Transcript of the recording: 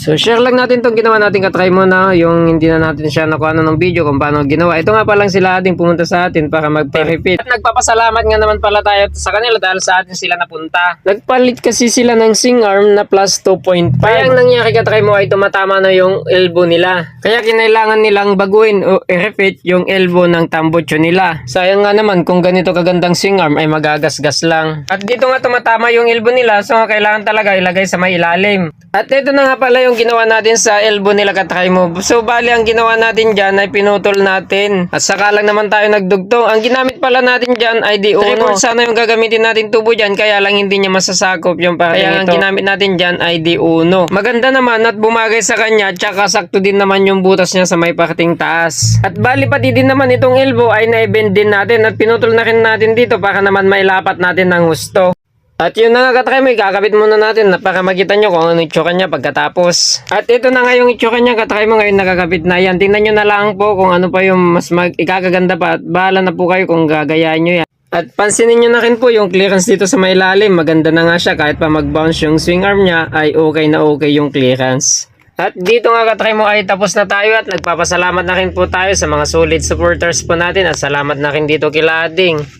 So share lang natin itong ginawa natin katry mo na yung hindi na natin siya nakuha ng video kung paano ginawa. Ito nga pa lang sila ating pumunta sa atin para magpa-repeat. At nagpapasalamat nga naman pala tayo sa kanila dahil sa atin sila napunta. Nagpalit kasi sila ng sing arm na plus 2.5. Kaya ang nangyari katry mo ay tumatama na yung elbow nila. Kaya kinailangan nilang baguhin o i-repeat yung elbow ng tambutso nila. Sayang nga naman kung ganito kagandang sing arm ay magagasgas lang. At dito nga tumatama yung elbow nila so nga kailangan talaga ilagay sa may ilalim. At ito na nga pala yung ginawa natin sa elbow nila katry mo. So bali ang ginawa natin dyan ay pinutol natin. At saka lang naman tayo nagdugtong. Ang ginamit pala natin dyan ay di uno. sana yung gagamitin natin tubo dyan kaya lang hindi niya masasakop yung parang Kaya ang ginamit natin dyan ay di uno. Maganda naman at bumagay sa kanya tsaka sakto din naman yung butas niya sa may parting taas. At bali pati din naman itong elbow ay naibend din natin at pinutol na rin natin dito para naman mailapat natin ng husto. At yun na nga katry mo, ikakabit muna natin na para makita nyo kung ano itsura niya pagkatapos. At ito na nga yung itsura niya katry mo ngayon nakakabit na yan. Tingnan nyo na lang po kung ano pa yung mas mag ikakaganda pa at bahala na po kayo kung gagayaan nyo yan. At pansinin nyo na rin po yung clearance dito sa may lalim. Maganda na nga siya kahit pa mag-bounce yung swing arm niya ay okay na okay yung clearance. At dito nga katry mo ay tapos na tayo at nagpapasalamat na rin po tayo sa mga solid supporters po natin at salamat na rin dito kila Ading.